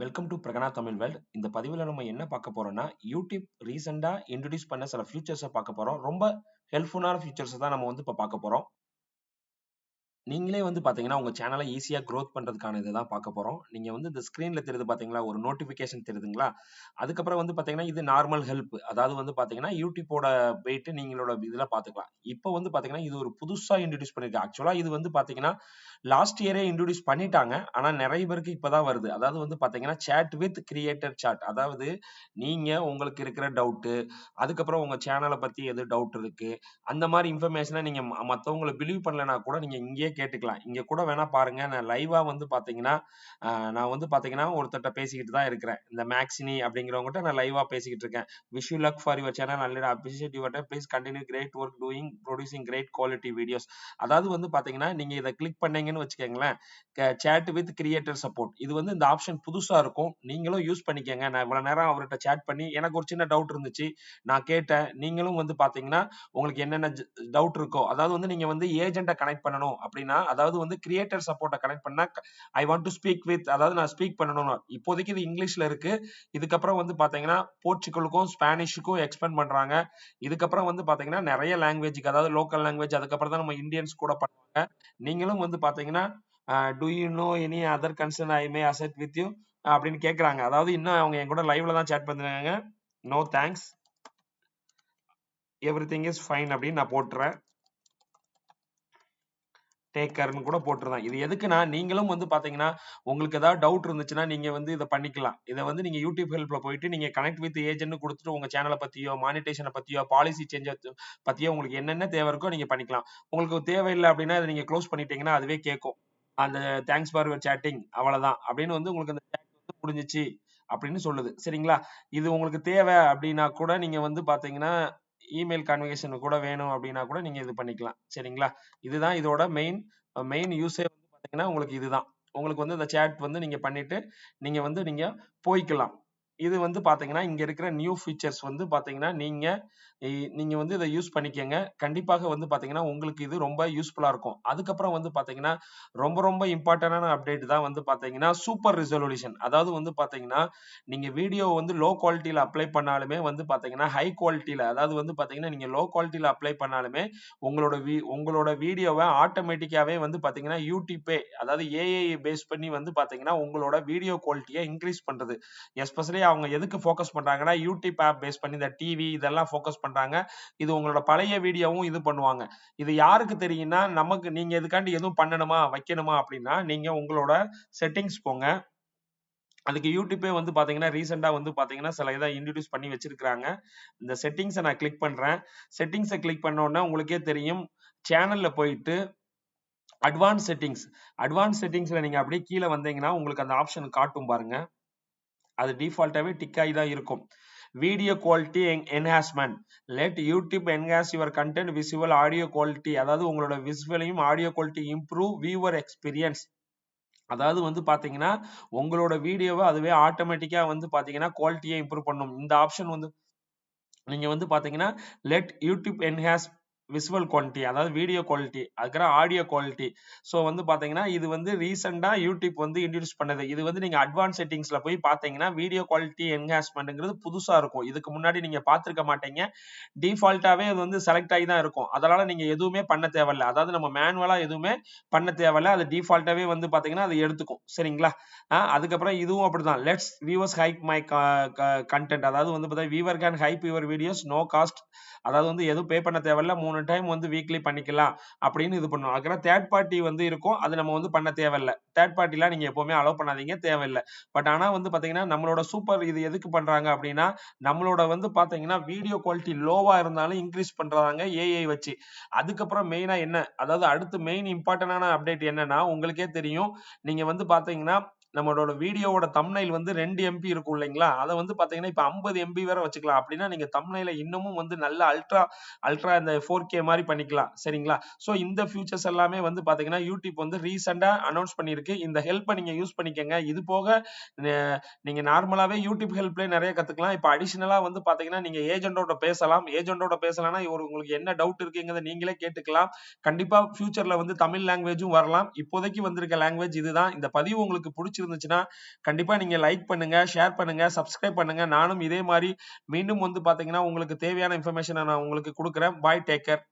Welcome to பிரகனா Tamil world இந்த பதிவில் நம்ம என்ன பார்க்க போறோம்னா யூடியூப் ரீசெண்டாக இன்ட்ரடியூஸ் பண்ண சில ஃபியூச்சர்ஸை பார்க்க போறோம். ரொம்ப ஹெல்ப்ஃபுல்லான ஃபியூச்சர்ஸ் தான் நம்ம வந்து இப்போ பார்க்க போறோம். நீங்களே வந்து பார்த்தீங்கன்னா, உங்க சேனலை ஈஸியா க்ரோத் பண்றதுக்கான இதை தான் பார்க்க போறோம். நீங்க வந்து இந்த ஸ்க்ரீனில் தெரியுது பார்த்தீங்களா? ஒரு நோட்டிஃபிகேஷன் தெரியுதுங்களா? அதுக்கப்புறம் வந்து பார்த்தீங்கன்னா, இது நார்மல் ஹெல்ப் அதாவது வந்து பாத்தீங்கன்னா யூடியூப்போட போயிட்டு நீங்களோட இதுல பார்த்துக்கலாம் இப்போ வந்து பார்த்தீங்கன்னா, இது ஒரு புதுசா இன்ட்ரடியூஸ் பண்ணிருக்கு. ஆக்சுவலா இது வந்து பார்த்தீங்கன்னா லாஸ்ட் இயரே இன்ட்ரடியூஸ் பண்ணிட்டாங்க. ஆனா நிறைய பேருக்கு இப்பதான் வருது. அதாவது வந்து பார்த்தீங்கன்னா சேட் வித் கிரியேட்டர் சாட் அதாவது நீங்க உங்களுக்கு இருக்கிற டவுட்டு அதுக்கப்புறம் உங்க சேனலை பத்தி எது டவுட் இருக்கு? அந்த மாதிரி இன்ஃபர்மேஷனை நீங்க ம- மத்தவங்களை பிலீவ் பண்ணலன்னா கூட நீங்க இங்கேயே கேட்டுக்கலாம். இங்க கூட வேணா பாருங்க. நான் லைவா வந்து பாத்தீங்கன்னா நான் வந்து பாத்தீங்கன்னா ஒருத்தர்ட்ட பேசிக்கிட்டு தான் இருக்கிறேன். இந்த மேக்ஸினி அப்படிங்கிறவங்ககிட்ட நான் லைவா பேசிக்கிட்டு இருக்கேன். Wish you luck for your channel நல்ல appreciate your time please continue great work doing producing great quality videos அதாவது வந்து பாத்தீங்கன்னா நீங்க இதை கிளிக் பண்ணீங்கன்னு வச்சுக்கோங்களேன். சேட் வித் கிரியேட்டர் சப்போர்ட் இது வந்து இந்த ஆப்ஷன் புதுசா இருக்கும். நீங்களும் யூஸ் பண்ணிக்கங்க. நான் இவ்வளவு நேரம் அவர்கிட்ட சேட் பண்ணி எனக்கு ஒரு சின்ன டவுட் இருந்துச்சு. நான் கேட்டேன். நீங்களும் வந்து பாத்தீங்கன்னா உங்களுக்கு என்னென்ன டவுட் இருக்கோ அதாவது வந்து நீங்க வந்து ஏஜென்ட்டை கனெக்ட் பண்ணணும் அப்படின்னா அதாவது வந்து கிரியேட்டர் சப்போர்ட்டை கனெக்ட் பண்ணா I want to speak with அதாவது நான் ஸ்பீக் பண்ணணும் இப்போதைக்கு இது இங்கிலீஷ்ல இருக்கு. இதுக்கப்புறம் வந்து பாத்தீங்கன்னா போர்ச்சுகலுக்கும் ஸ்பானிஷுக்கும் எக்ஸ்பெண்ட் பண்றாங்க. இதுக்கப்புறம் வந்து பாத்தீங்கன்னா நிறைய லாங்குவேஜுக்கு அதாவது லோக்கல் லாங்குவேஜ் அதுக்கப்புறம் தான் நம்ம இந்தியன்ஸ் கூட பண்ணுவாங்க. நீங்களும் வந்து பாத்தீங்கன்னா do you know any other concern I may assist with you அப்படின்னு கேட்குறாங்க அதாவது இன்னும் அவங்க என் கூட லைவ்ல தான் சேட் பண்ணுறாங்க no thanks everything is fine அப்படின்னு நான் போட்டுறேன். டேக்கர்னு கூட போட்டுருந்தேன். இது எதுக்குன்னா நீங்களும் வந்து பாத்தீங்கன்னா உங்களுக்கு ஏதாவது டவுட் இருந்துச்சுன்னா நீங்க வந்து இதை பண்ணிக்கலாம். இதை வந்து நீங்க யூடியூப் ஹெல்ப்ல போயிட்டு நீங்க கனெக்ட் வித் ஏஜென்ட் கொடுத்துட்டு உங்க சேனலை பத்தியோ மானிட்டேஷனை பத்தியோ பாலிசி சேஞ்ச் பத்தியோ உங்களுக்கு என்னென்ன தேவை இருக்கோ நீங்க பண்ணிக்கலாம். உங்களுக்கு தேவையில்லை அப்படின்னா இதை நீங்க க்ளோஸ் பண்ணிட்டீங்கன்னா அதுவே கேட்கும் அந்த தேங்க்ஸ் ஃபார் யுவர் சேட்டிங் அவ்வளவுதான். அப்படின்னு வந்து உங்களுக்கு அந்த சேட் வந்து முடிஞ்சிச்சு அப்படின்னு சொல்லுது. சரிங்களா? இது உங்களுக்கு தேவை அப்படின்னா கூட நீங்க வந்து பாத்தீங்கன்னா இமெயில் கான்வெகேஷன் கூட வேணும் அப்படின்னா கூட நீங்க இது பண்ணிக்கலாம். சரிங்களா? இதுதான் இதோட மெயின் மெயின் யூஸே வந்து பாத்தீங்கன்னா உங்களுக்கு இதுதான். உங்களுக்கு வந்து இந்த சேட் வந்து நீங்க பண்ணிட்டு நீங்க வந்து நீங்க போய்க்கலாம். இது வந்து பாத்தீங்கன்னா இங்க இருக்கிற நியூ ஃபீச்சர்ஸ் வந்து பாத்தீங்கன்னா நீங்க நீங்க வந்து இதை யூஸ் பண்ணிக்கங்க கண்டிப்பாக வந்து பாத்தீங்கன்னா உங்களுக்கு இது ரொம்ப யூஸ்ஃபுல்லா இருக்கும் அதுக்கப்புறம் வந்து பாத்தீங்கன்னா ரொம்ப ரொம்ப இம்பார்ட்டன்டான அப்டேட் தான் வந்து பாத்தீங்கன்னா சூப்பர் ரிசல்யூஷன் அதாவது வந்து பாத்தீங்கன்னா நீங்க வீடியோ வந்து லோ குவாலிட்டியில அப்ளை பண்ணாலுமே வந்து பாத்தீங்கன்னா ஹை குவாலிட்டியில அதாவது வந்து பாத்தீங்கன்னா நீங்க லோ குவாலிட்டியில அப்ளை பண்ணாலுமே உங்களோட வீ உங்களோட வீடியோவை ஆட்டோமேட்டிக்காவே வந்து பாத்தீங்கன்னா யூடியூப்பே அதாவது ஏஐ பேஸ் பண்ணி வந்து பாத்தீங்கன்னா உங்களோட வீடியோ குவாலிட்டியை இன்க்ரீஸ் பண்றது எஸ்பெஷலி அவங்க எதுக்கு ஃபோக்கஸ் பண்றாங்கன்னா யூடியூப் ஆப் பேஸ் பண்ணி இந்த டிவி இதெல்லாம் ஃபோக்கஸ் பண்றாங்க. இது உங்களோட பழைய வீடியோவும் இது பண்ணுவாங்க. இது யாருக்கு தெரியும்னா நமக்கு நீங்க இதுக்காண்டி எதுவும் பண்ணணுமா வைக்கணுமா அப்படின்னா நீங்க உங்களோட செட்டிங்ஸ் போங்க. அதுக்கு யூடியூப்பே வந்து பார்த்தீங்கன்னா ரீசெண்டாக வந்து பார்த்தீங்கன்னா சில இதை இன்ட்ரடியூஸ் பண்ணி வச்சிருக்கிறாங்க. இந்த செட்டிங்ஸை நான் கிளிக் பண்ணுறேன் செட்டிங்ஸை கிளிக் பண்ண உடனே உங்களுக்கே தெரியும். சேனலில் போயிட்டு அட்வான்ஸ் செட்டிங்ஸ் அட்வான்ஸ் செட்டிங்ஸில் நீங்கள் அப்படியே கீழே வந்தீங்கன்னா உங்களுக்கு அந்த ஆப்ஷன் காட்டும் பாருங்கள் அது டிஃபால்ட்டாகவே டிக் ஆகி தான் இருக்கும். Video quality enhancement let YouTube enhance your content visual audio quality அதாவது உங்களோட விசுவலையும் audio quality improve viewer experience அதாவது வந்து பார்த்தீங்கன்னா உங்களோட வீடியோவை அதுவே ஆட்டோமேட்டிக்காக வந்து பார்த்தீங்கன்னா குவாலிட்டியை இம்ப்ரூவ் பண்ணும். இந்த ஆப்ஷன் வந்து நீங்கள் வந்து பார்த்தீங்கன்னா let YouTube enhance visual quality அதாவது வீடியோ குவாலிட்டி அதுக்கப்புறம் ஆடியோ குவாலிட்டி ஸோ வந்து பார்த்தீங்கன்னா இது வந்து ரீசெண்டாக யூடியூப் வந்து இன்ட்ரடியூஸ் பண்ணது. இது வந்து நீங்கள் அட்வான்ஸ் செட்டிங்ஸ்ல போய் பார்த்தீங்கன்னா வீடியோ குவாலிட்டி என்ஹான்ஸ்மெண்ட்டுங்கிறது புதுசாக இருக்கும். இதுக்கு முன்னாடி நீங்கள் பார்த்துருக்க மாட்டீங்க. டிஃபால்ட்டாகவே அது வந்து செலக்ட் ஆகி தான் இருக்கும். அதனால் நீங்கள் எதுவுமே பண்ண தேவையில்ல. அதாவது நம்ம மேனுவலாக எதுவுமே பண்ண தேவையில்ல. அது டிஃபால்ட்டாகவே வந்து பார்த்தீங்கன்னா அது எடுத்துக்கும். சரிங்களா? ஆஹ் அதுக்கப்புறம் இதுவும் அப்படிதான். Let's viewers hype my content அதாவது வந்து பார்த்தீங்கன்னா viewer can hype your videos no cost அதாவது வந்து எதுவும் பே பண்ண தேவையில்ல. மூணு டைம் வந்து வீக்லி பண்ணிக்கலாம் அப்படின்னு இது பண்ணுவோம். அதுக்கப்புறம் தேர்ட் பார்ட்டி வந்து இருக்கும். அது நம்ம வந்து பண்ண தேவையில்ல. தேர்ட் பார்ட்டிலாம் நீங்க எப்பவுமே அலோவ் பண்ணாதீங்க. தேவையில்லை. பட் ஆனால் வந்து பார்த்தீங்கன்னா நம்மளோட சூப்பர் இது எதுக்கு பண்றாங்க அப்படின்னா நம்மளோட வந்து பார்த்தீங்கன்னா வீடியோ குவாலிட்டி லோவா இருந்தாலும் இன்க்ரீஸ் பண்றாங்க ஏஐ வச்சு. அதுக்கப்புறம் மெயினா என்ன? அதாவது அடுத்து மெயின் இம்பார்ட்டன்டான அப்டேட் என்னன்னா உங்களுக்கே தெரியும். நீங்க வந்து பாத்தீங்கன்னா நம்மளோட வீடியோவோட தம்னைல் வந்து ரெண்டு எம்பி இருக்கும் இல்லைங்களா? அதை வந்து பாத்தீங்கன்னா இப்ப ஐம்பது எம்பி வரை வச்சுக்கலாம். அப்படின்னா நீங்க தம்னைல இன்னமும் வந்து நல்ல அல்ட்ரா அல்ட்ரா இந்த ஃபோர் கே மாதிரி பண்ணிக்கலாம். சரிங்களா? ஸோ இந்த ஃபியூச்சர்ஸ் எல்லாமே வந்து பாத்தீங்கன்னா யூடியூப் வந்து ரீசெண்டா அனௌன்ஸ் பண்ணியிருக்கு. இந்த ஹெல்ப்பை நீங்க யூஸ் பண்ணிக்கங்க. இது போக நீங்க நார்மலாவே யூடியூப் ஹெல்ப்ல நிறைய கத்துக்கலாம். இப்போ அடிஷனலா வந்து பாத்தீங்கன்னா நீங்க ஏஜென்டோட பேசலாம். ஏஜென்டோட பேசலாம்னா ஒரு உங்களுக்கு என்ன டவுட் இருக்குங்கிறத நீங்களே கேட்டுக்கலாம். கண்டிப்பா ஃபியூச்சர்ல வந்து தமிழ் லாங்குவேஜும் வரலாம். இப்போதைக்கு வந்திருக்க லாங்குவேஜ் இதுதான். இந்த பதிவு உங்களுக்கு பிடிச்சி பிடிச்சிருந்துச்சுன்னா கண்டிப்பா நீங்க லைக் பண்ணுங்க ஷேர் பண்ணுங்க சப்ஸ்கிரைப் பண்ணுங்க. நானும் இதே மாதிரி மீண்டும் வந்து பாத்தீங்கன்னா உங்களுக்கு தேவையான இன்ஃபர்மேஷனை நான் உங்களுக்கு கொடுக்குறேன். Bye take care